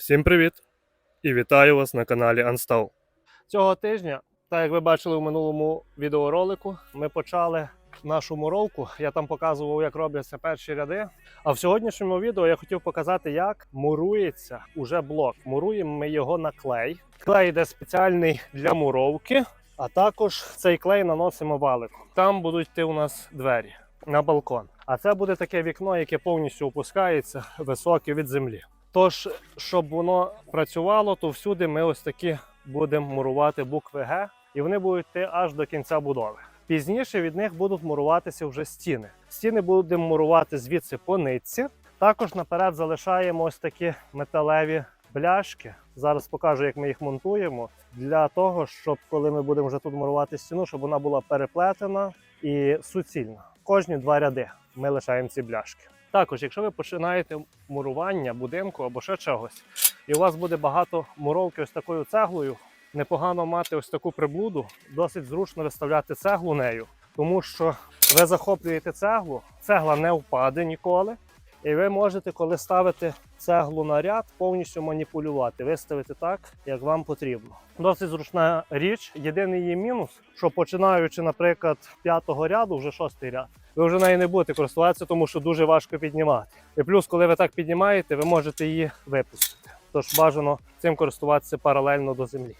Всім привіт! І вітаю вас на каналі Unstall. Цього тижня, так як ви бачили в минулому відеоролику, ми почали нашу муровку. Я там показував, як робляться перші ряди. А в сьогоднішньому відео я хотів показати, як мурується уже блок. Муруємо ми його на клей. Клей йде спеціальний для муровки, а також цей клей наносимо валиком. Там будуть йти у нас двері на балкон. А це буде таке вікно, яке повністю опускається високе від землі. Тож, щоб воно працювало, то всюди ми ось такі будемо мурувати букви Г, і вони будуть йти аж до кінця будови. Пізніше від них будуть муруватися вже стіни. Стіни будемо мурувати звідси по нитці. Також наперед залишаємо ось такі металеві бляшки. Зараз покажу, як ми їх монтуємо. Для того, щоб коли ми будемо вже тут мурувати стіну, щоб вона була переплетена і суцільна. Кожні два ряди ми лишаємо ці бляшки. Також, якщо ви починаєте мурування будинку або ще чогось, і у вас буде багато муровки ось такою цеглою, непогано мати ось таку приблуду, досить зручно виставляти цеглу нею, тому що ви захоплюєте цеглу, цегла не впаде ніколи. І ви можете, коли ставите цеглу на ряд, повністю маніпулювати, виставити так, як вам потрібно. Досить зручна річ. Єдиний її мінус, що починаючи, наприклад, п'ятого ряду, вже шостий ряд, ви вже нею не будете користуватися, тому що дуже важко піднімати. І плюс, коли ви так піднімаєте, ви можете її випустити. Тож бажано цим користуватися паралельно до землі.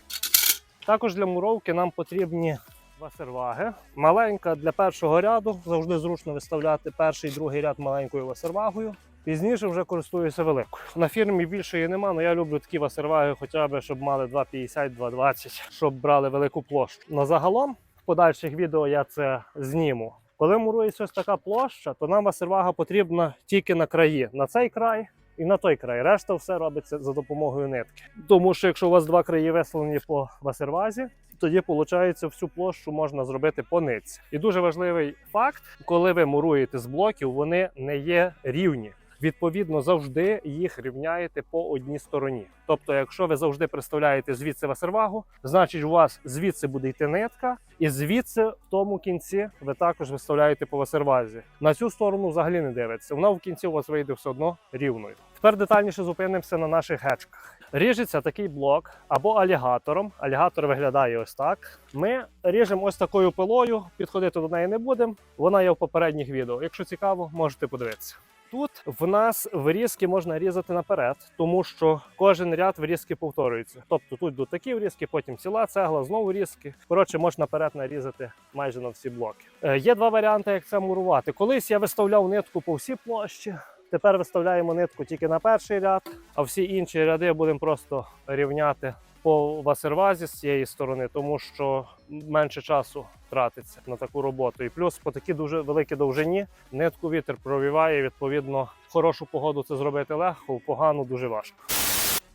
Також для муровки нам потрібні васерваги. Маленька для першого ряду завжди зручно виставляти перший і другий ряд маленькою васервагою. Пізніше вже користуюся великою. На фірмі більшої нема, але я люблю такі васерваги, хоча б щоб мали 2,50-2,20, щоб брали велику площу. На загалом в подальших відео я це зніму. Коли мурується ось така площа, то нам васервага потрібна тільки на краї, на цей край і на той край. Решта все робиться за допомогою нитки. Тому що якщо у вас два краї вислані по васервазі, тоді виходить, всю площу можна зробити по нитці. І дуже важливий факт, коли ви муруєте з блоків, вони не є рівні. Відповідно, завжди їх рівняєте по одній стороні. Тобто, якщо ви завжди представляєте звідси васервагу, значить у вас звідси буде йти нитка, і звідси в тому кінці ви також виставляєте по васервазі. На цю сторону взагалі не дивиться. Вона в кінці у вас вийде все одно рівною. Тепер детальніше зупинимося на наших гечках. Ріжеться такий блок або алігатором. Алігатор виглядає ось так. Ми ріжемо ось такою пилою, підходити до неї не будемо. Вона є в попередніх відео. Якщо цікаво, можете подивитися. Тут в нас врізки можна різати наперед, тому що кожен ряд врізки повторюється. Тобто тут йдуть такі врізки, потім ціла цегла, знову різки. Коротше, можна наперед нарізати майже на всі блоки. Е, є два варіанти, як це мурувати. Колись я виставляв нитку по всій площі. Тепер виставляємо нитку тільки на перший ряд, а всі інші ряди будемо просто рівняти по васервазі з цієї сторони, тому що менше часу тратиться на таку роботу. І плюс по такій дуже великій довжині нитку вітер провіває. Відповідно, в хорошу погоду це зробити легко, в погану дуже важко.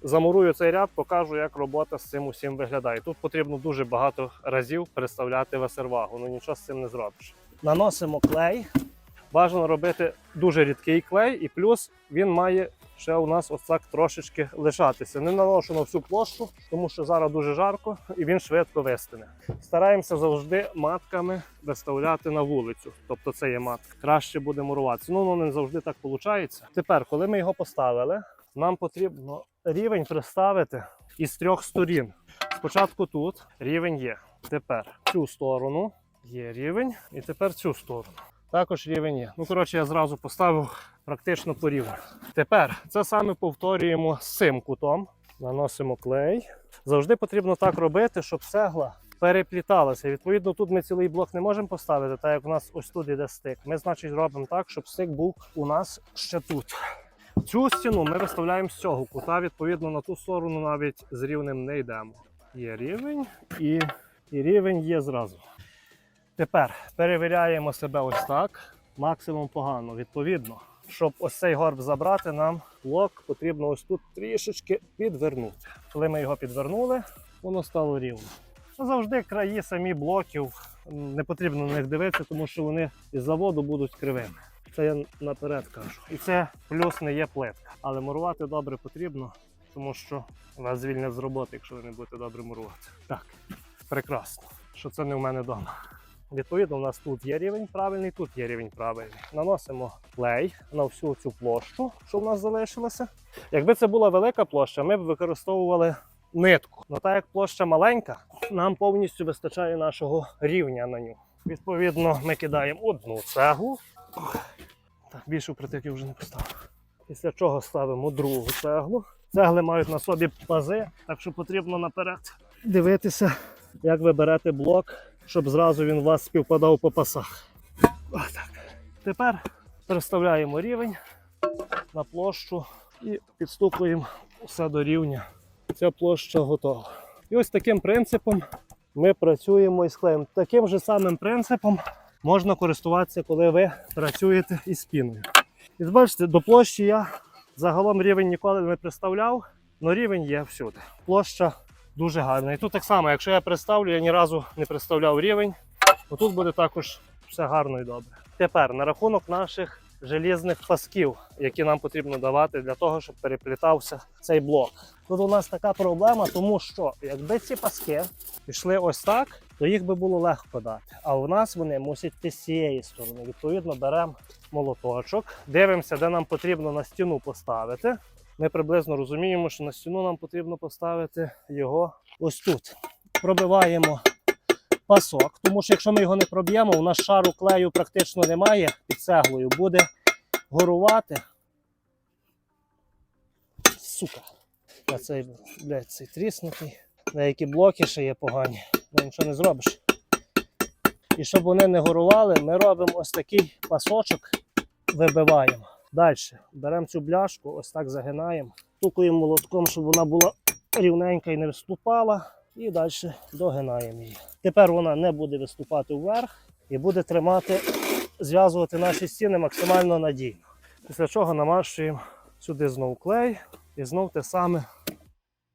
Замурую цей ряд, покажу, як робота з цим усім виглядає. Тут потрібно дуже багато разів переставляти васервагу, ну нічого з цим не зробиш. Наносимо клей. Бажано робити дуже рідкий клей, і плюс він має ще у нас ось трошечки лишатися. Не наношу на всю площу, тому що зараз дуже жарко і він швидко вистине. Стараємося завжди матками виставляти на вулицю. Тобто це є матка. Краще буде муруватися. Ну, воно не завжди так виходить. Тепер, коли ми його поставили, нам потрібно рівень приставити із трьох сторін. Спочатку тут рівень є. Тепер цю сторону є рівень, і тепер цю сторону. Також рівень є. Ну, коротше, я зразу поставив практично по рівню. Тепер це саме повторюємо з цим кутом. Наносимо клей. Завжди потрібно так робити, щоб цегла перепліталася. Відповідно, тут ми цілий блок не можемо поставити, так як у нас ось тут іде стик. Ми, значить, робимо так, щоб стик був у нас ще тут. Цю стіну ми виставляємо з цього кута. Відповідно, на ту сторону навіть з рівнем не йдемо. Є рівень і, і рівень є зразу. Тепер перевіряємо себе ось так. Максимум погано. Відповідно, щоб ось цей горб забрати, нам блок потрібно ось тут трішечки підвернути. Коли ми його підвернули, воно стало рівно. Ну, Завжди краї самі блоків не потрібно на них дивитися, тому що вони із заводу будуть кривими. Це я наперед кажу. І це плюс не є плитка. Але мурувати добре потрібно, тому що вас звільнять з роботи, якщо ви не будете добре мурувати. Так, прекрасно, що це не в мене вдома. Відповідно, у нас тут є рівень правильний, тут є рівень правильний. Наносимо клей на всю цю площу, що в нас залишилося. Якби це була велика площа, ми б використовували нитку. Ну так як площа маленька, нам повністю вистачає нашого рівня на ню. Відповідно, ми кидаємо одну цеглу. Так, більше притиків вже не поставив. Після чого ставимо другу цеглу. Цегли мають на собі пази, так що потрібно наперед дивитися, як ви берете блок, щоб зразу він у вас співпадав по пасах. Отак. Тепер переставляємо рівень на площу і підстукуємо все до рівня. Ця площа готова. І ось таким принципом ми працюємо із клеєм. Таким же самим принципом можна користуватися, коли ви працюєте із спіною. І бачите, до площі я загалом рівень ніколи не представляв, але рівень є всюди. Площа дуже гарна. І тут так само, якщо я представлю, я ні разу не представляв рівень, то тут буде також все гарно і добре. Тепер на рахунок наших желізних пасків, які нам потрібно давати для того, щоб переплітався цей блок. Тут у нас така проблема, тому що якби ці паски пішли ось так, то їх би було легко дати. А у нас вони мусять йти з цієї сторони. Відповідно, беремо молоточок, дивимося, де нам потрібно на стіну поставити. Ми приблизно розуміємо, що на стіну нам потрібно поставити його ось тут. Пробиваємо пасок, тому що якщо ми його не проб'ємо, у нас шару клею практично немає під цеглою, буде горувати. Сука. А цей, блядь, цей тріснутий. Деякі блоки ще є погані, ну нічого не зробиш. І щоб вони не горували, ми робимо ось такий пасочок, вибиваємо. Далі беремо цю бляшку, ось так загинаємо, стукуємо молотком, щоб вона була рівненька і не виступала. І далі догинаємо її. Тепер вона не буде виступати вверх і буде тримати, зв'язувати наші стіни максимально надійно. Після чого намащуємо сюди знов клей і знов те саме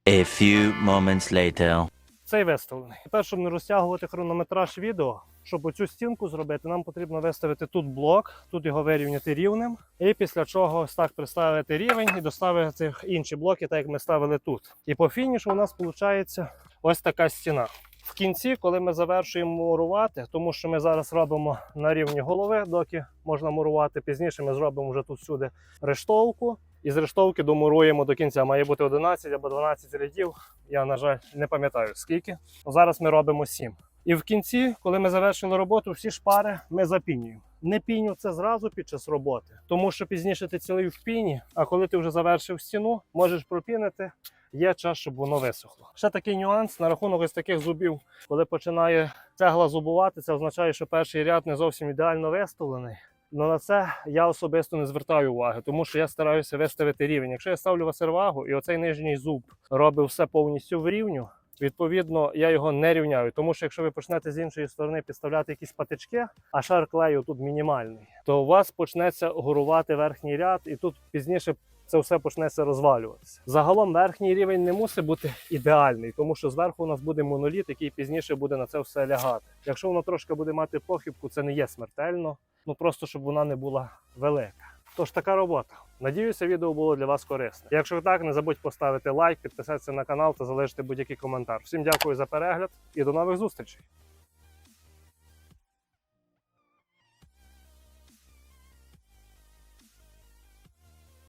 A few moments later. Цей виставлений. Тепер, щоб не розтягувати хронометраж відео, щоб оцю стінку зробити, нам потрібно виставити тут блок, тут його вирівняти рівнем. І після чого ось так приставити рівень і доставити інші блоки, так як ми ставили тут. І по фінішу у нас виходить ось така стіна. В кінці, коли ми завершуємо мурувати, тому що ми зараз робимо на рівні голови, доки можна мурувати. Пізніше ми зробимо вже тут сюди рештовку. І з рештовки домуруємо до кінця. Має бути 11 або 12 рядів. Я, на жаль, не пам'ятаю скільки. Зараз ми робимо 7. І в кінці, коли ми завершили роботу, всі шпари ми запінюємо. Не піню це зразу під час роботи, тому що пізніше ти цілий в піні, а коли ти вже завершив стіну, можеш пропінити. Є час, щоб воно висохло. Ще такий нюанс на рахунок ось таких зубів, коли починає цегла зубувати, це означає, що перший ряд не зовсім ідеально виставлений. Ну на це я особисто не звертаю уваги, тому що я стараюся виставити рівень. Якщо я ставлю васервагу і оцей нижній зуб робить все повністю в рівню, відповідно я його не рівняю. Тому що якщо ви почнете з іншої сторони підставляти якісь патички, а шар клею тут мінімальний, то у вас почнеться горувати верхній ряд, і тут пізніше. Це все почнеться розвалюватися. Загалом верхній рівень не мусить бути ідеальний, тому що зверху у нас буде моноліт, який пізніше буде на це все лягати. Якщо воно трошки буде мати похибку, це не є смертельно ну просто щоб вона не була велика. Тож така робота. Надіюся, відео було для вас корисне. Якщо так, не забудь поставити лайк, підписатися на канал та залишити будь-який коментар. Всім дякую за перегляд і до нових зустрічей.